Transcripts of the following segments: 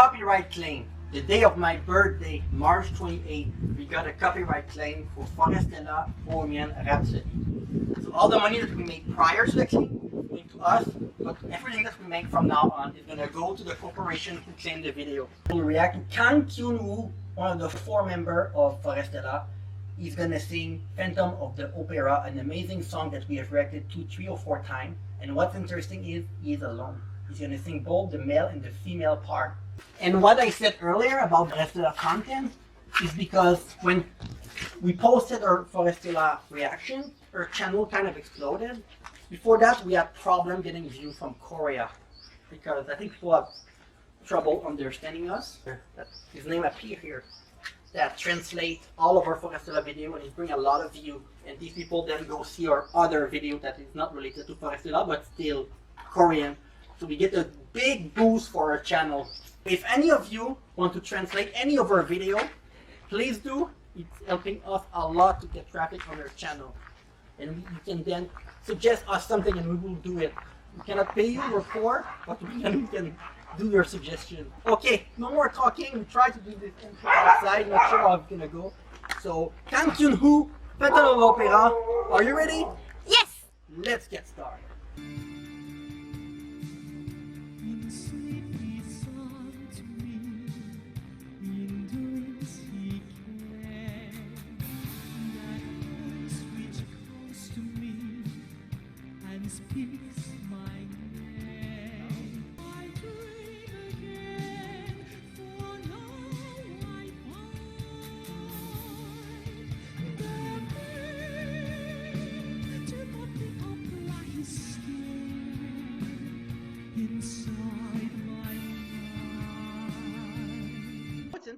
copyright claim. The day of my birthday, March 28th, we got a copyright claim for Forestella Bohemian Rhapsody. So all the money that we made prior to the claim went to us, but everything that we make from now on is gonna go to the corporation who claimed the video. We'll react to Kang Kyun Woo, one of the four members of Forestella. He's gonna sing Phantom of the Opera, an amazing song that we have reacted to three or four times. And what's interesting is he's alone. He's gonna sing both the male and the female part. And what I said earlier about Forestella content is because when we posted our Forestella reaction, our channel kind of exploded. Before that, we had problem getting views from Korea because I think people have trouble understanding us. That his name appear here. That translate all of our Forestella video and it bring a lot of view. And these people then go see our other video that is not related to Forestella but still Korean. So we get a big boost for our channel. If any of you want to translate any of our video, please do. It's helping us a lot to get traffic on our channel. And you can then suggest us something and we will do it. We cannot pay you, we're poor, but we can, we can do your suggestion. Okay, no more talking. We try to do this intro outside, not sure how it's gonna go. So, Kang Kyun Hu, Phantom of Opera. Are you ready? Yes! Let's get started.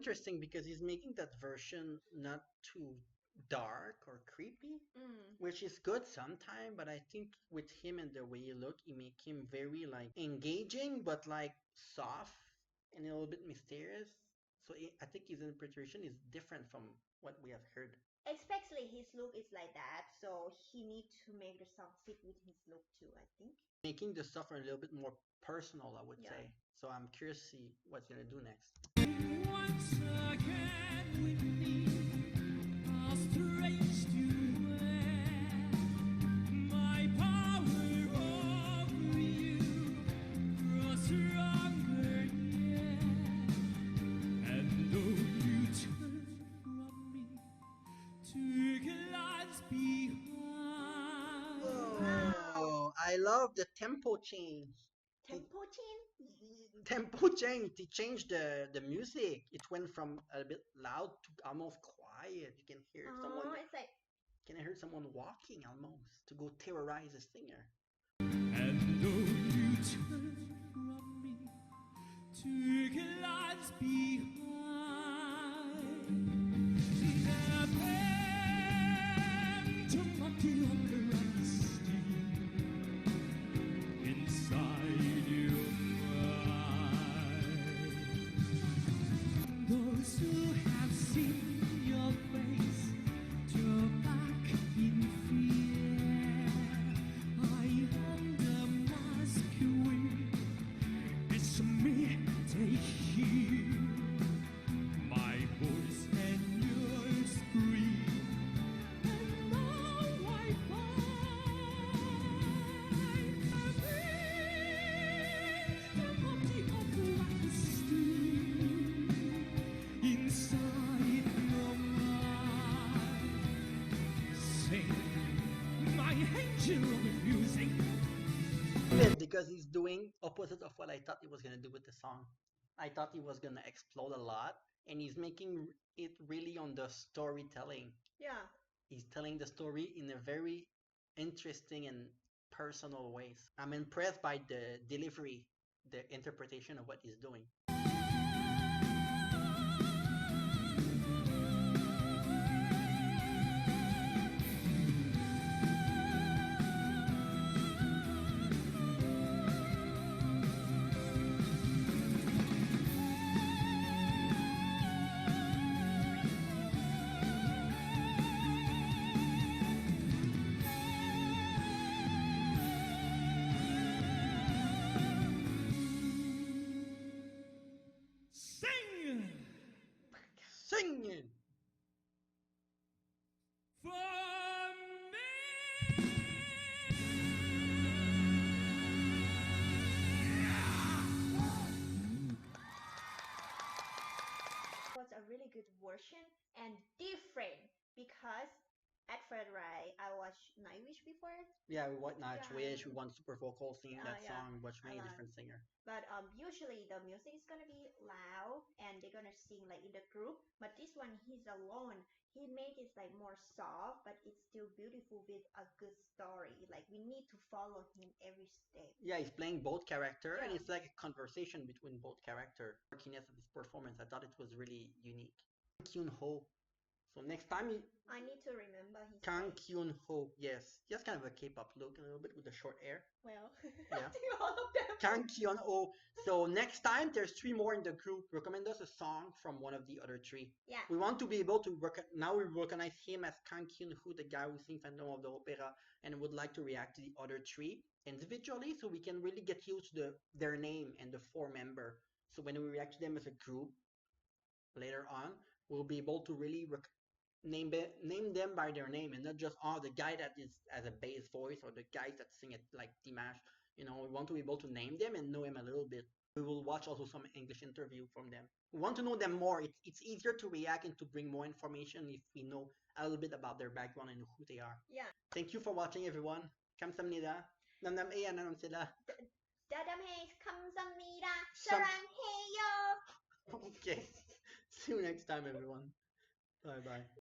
Interesting because he's making that version not too dark or creepy, Mm. which is good sometimes, but I think with him and the way he look, he make him very like engaging, but like soft and a little bit mysterious. So I I think his interpretation is different from what we have heard. Especially his look is like that, so he needs to make the song fit with his look too, I think. Making the stuff a little bit more personal, I would Yeah. say. So I'm curious to see what's gonna do next. Love the tempo change. Tempo Chin? tempo change. He changed the the music. It went from a bit loud to almost quiet. You can hear Oh, someone. it's like Can I hear someone walking almost to go terrorize the singer? My music. Good, because he's doing opposite of what I thought he was gonna do with the song. I thought he was gonna explode a lot, and he's making it really on the storytelling. yeah. He's telling the story in a very interesting and personal ways. I'm impressed by the delivery, the interpretation of what he's doing. Singing. was a really good version and different because first right I watched Nightwish before Yeah, we want Nightwish. Yeah. We want super vocal singing Uh, that yeah. song, but many Uh, different singer. but um usually the music is gonna be loud and they're gonna sing like in the group but this one he's alone he made it like more soft but it's still beautiful with a good story like we need to follow him every step Yeah, he's playing both character, and it's like a conversation between both character. Quirkiness of his performance, I thought it was really unique. Kyun Ho. So next time, you, I need to remember his Kang. Kyun Ho. Yes, he has kind of a K-pop look, a little bit with the short hair. well Yeah. All of them Kang Kyun Ho. So next time, there's three more in the group. Recommend us a song from one of the other three. yeah We want to be able to work. Now we recognize him as Kang Kyun Ho, the guy who sings Phantom of the Opera, and would like to react to the other three individually, so we can really get used to the, their name and the four member. So when we react to them as a group later on, we'll be able to really rec- name it, name them by their name and not just oh the guy that is as a bass voice or the guys that sing it like Dimash. You know, we want to be able to name them and know him a little bit. We will watch also some English interview from them. We want to know them more. It's, it's easier to react and to bring more information if we know a little bit about their background and who they are. yeah Thank you for watching, everyone. 감사합니다. 남남에 안녕하세요. 다담해 감사합니다 Sam- 사랑해요 Okay. See you next time, everyone. Bye bye.